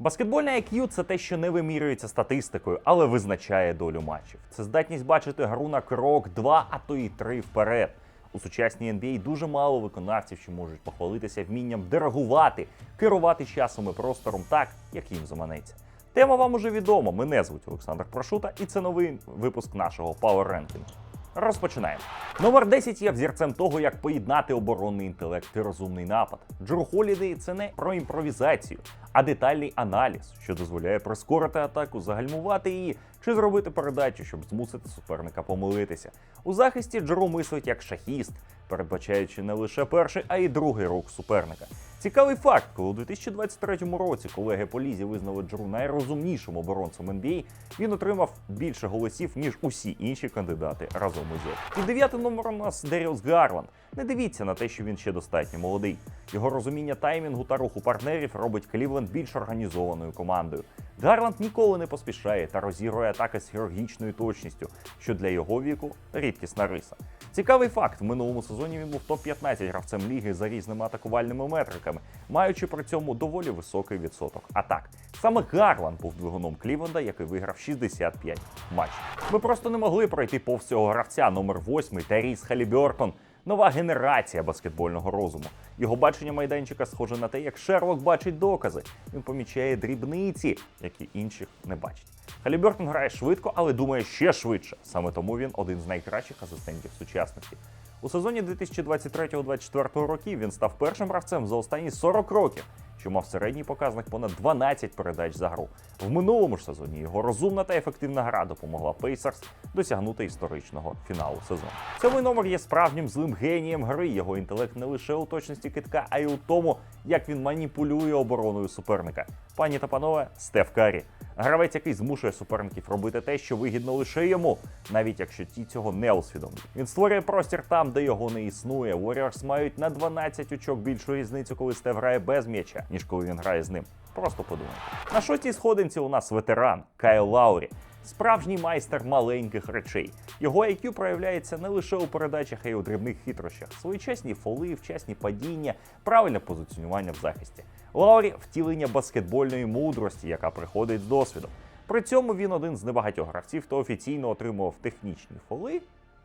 Баскетбольний IQ – це те, що не вимірюється статистикою, але визначає долю матчів. Це здатність бачити гру на крок, два, а то і три вперед. У сучасній NBA дуже мало виконавців, що можуть похвалитися вмінням диригувати, керувати часом і простором так, як їм заманеться. Тема вам уже відома. Мене звуть Олександр Прошута, і це новий випуск нашого Power Ranking. Розпочинаємо. Номер 10 є взірцем того, як поєднати оборонний інтелект і розумний напад. Джру Холідей це не про імпровізацію, а детальний аналіз, що дозволяє прискорити атаку, загальмувати її чи зробити передачу, щоб змусити суперника помилитися. У захисті Джру мислить як шахіст, передбачаючи не лише перший, а й другий рух суперника. Цікавий факт, коли у 2023 році колеги по лізі визнали Джру найрозумнішим оборонцем NBA, він отримав більше голосів, ніж усі інші кандидати разом узяті. І дев'ятим номером у нас Деріус Гарланд. Не дивіться на те, що він ще достатньо молодий. Його розуміння таймінгу та руху партнерів робить Клівленд більш організованою командою. Гарланд ніколи не поспішає та розігрує атаки з хірургічною точністю, що для його віку рідкісна риса. Цікавий факт: в минулому сезоні він був топ-15 гравцем ліги за різними атакувальними метриками, маючи при цьому доволі високий відсоток атак. Саме Гарланд був двигуном Клівленда, який виграв 65 матчів. Ми просто не могли пройти повз цього гравця номер 8 Теріс Халібертон. Нова генерація баскетбольного розуму. Його бачення майданчика схоже на те, як Шерлок бачить докази. Він помічає дрібниці, які інших не бачать. Халібертон грає швидко, але думає ще швидше. Саме тому він один з найкращих асистентів сучасності. У сезоні 2023-2024 років він став першим гравцем за останні 40 років, що мав середній показник понад 12 передач за гру. В минулому ж сезоні його розумна та ефективна гра допомогла Пейсерс досягнути історичного фіналу сезону. Сьомий номер є справжнім злим генієм гри. Його інтелект не лише у точності китка, а й у тому, як він маніпулює обороною суперника. Пані та панове, Стеф Карі. Гравець, який змушує суперників робити те, що вигідно лише йому, навіть якщо ті цього не усвідомлюють. Він створює простір там, де його не існує. Warriors мають на 12 очок більшу різницю, коли Стеф грає без м'яча, ніж коли він грає з ним. Просто подумайте. На шостій сходинці у нас ветеран Кайл Лаурі. Справжній майстер маленьких речей. Його IQ проявляється не лише у передачах, а й у дрібних хитрощах. Своєчасні фоли, вчасні падіння, правильне позиціонування в захисті. Лаурі втілення баскетбольної мудрості, яка приходить з досвідом. При цьому він один з небагатьох гравців, хто офіційно отримував технічні фоли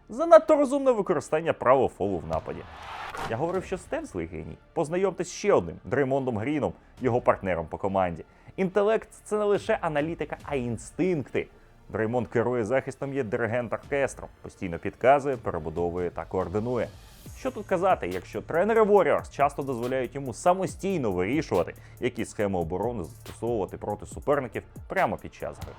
за надто розумне використання правого фолу в нападі. Я говорив, що Стеф злий геній. Познайомтесь ще одним Дреймондом Гріном, його партнером по команді. Інтелект це не лише аналітика, а й інстинкти. Дреймонд керує захистом, є диригент оркестром, постійно підказує, перебудовує та координує. Що тут казати, якщо тренери Warriors часто дозволяють йому самостійно вирішувати, які схеми оборони застосовувати проти суперників прямо під час гри.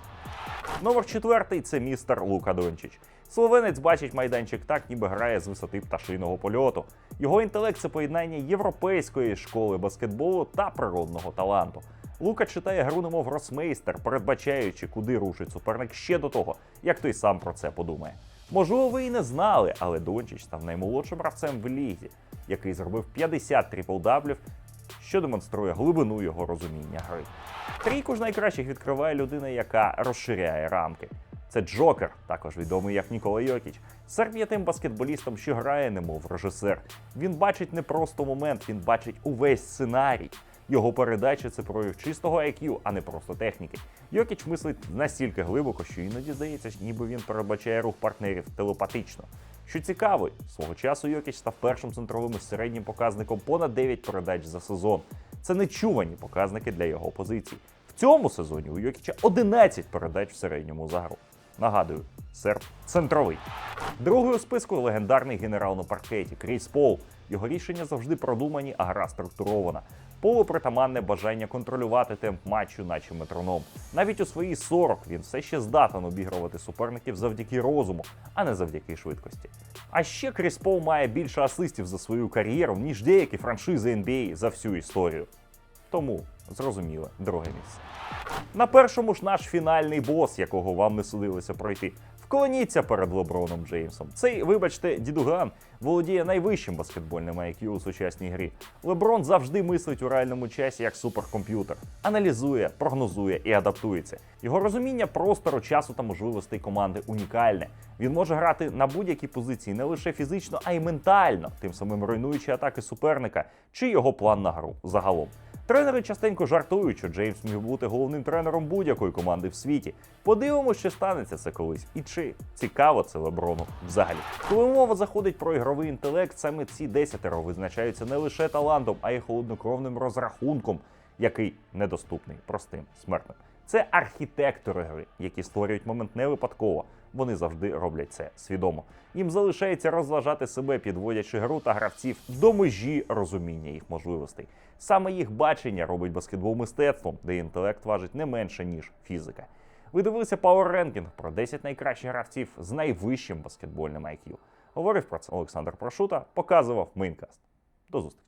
Номер четвертий це містер Лука Дончич. Словенець бачить майданчик так, ніби грає з висоти пташиного польоту. Його інтелект це поєднання європейської школи баскетболу та природного таланту. Лука читає гру немов росмейстер, передбачаючи, куди рушить суперник ще до того, як той сам про це подумає. Можливо, ви і не знали, але Дончич став наймолодшим гравцем в лізі, який зробив 50 трипл-даблів, що демонструє глибину його розуміння гри. Трійку ж найкращих відкриває людина, яка розширяє рамки. Це Джокер, також відомий як Нікола Йокіч. Серб тим баскетболістом, що грає, немов режисер. Він бачить не просто момент, він бачить увесь сценарій. Його передача це прояв чистого IQ, а не просто техніки. Йокіч мислить настільки глибоко, що іноді здається, ніби він передбачає рух партнерів телепатично. Що цікаво, свого часу Йокіч став першим центровим із середнім показником понад 9 передач за сезон. Це нечувані показники для його позицій. В цьому сезоні у Йокіча 11 передач в середньому за гру. Нагадую, серб центровий. Другий у списку легендарний генерал на паркеті Кріс Пол. Його рішення завжди продумані, а гра структурована. Полу притаманне бажання контролювати темп матчу, наче метроном. Навіть у свої 40 він все ще здатен обігрувати суперників завдяки розуму, а не завдяки швидкості. А ще Кріс Пол має більше асистів за свою кар'єру, ніж деякі франшизи NBA за всю історію. Тому зрозуміло, друге місце. На першому ж наш фінальний бос, якого вам не судилося пройти. Вклоніться перед Леброном Джеймсом. Цей, вибачте, дідуган володіє найвищим баскетбольним IQ у сучасній грі. Леброн завжди мислить у реальному часі як суперкомп'ютер, аналізує, прогнозує і адаптується. Його розуміння простору, часу та можливостей команди унікальне. Він може грати на будь-якій позиції не лише фізично, а й ментально, тим самим руйнуючи атаки суперника чи його план на гру загалом. Тренери частенько жартують, що Джеймс міг бути головним тренером будь-якої команди в світі. Подивимося, чи станеться це колись, і чи цікаво це Леброну взагалі. Коли мова заходить про ігровий інтелект, саме ці десятеро визначаються не лише талантом, а й холоднокровним розрахунком, який недоступний простим смертним. Це архітектори гри, які створюють момент не випадково. Вони завжди роблять це свідомо. Їм залишається розважати себе, підводячи гру та гравців до межі розуміння їх можливостей. Саме їх бачення робить баскетбол мистецтвом, де інтелект важить не менше ніж фізика. Ви дивилися Power Ranking про 10 найкращих гравців з найвищим баскетбольним IQ. Говорив про це Олександр Прошута, показував Мейнкаст. До зустрічі.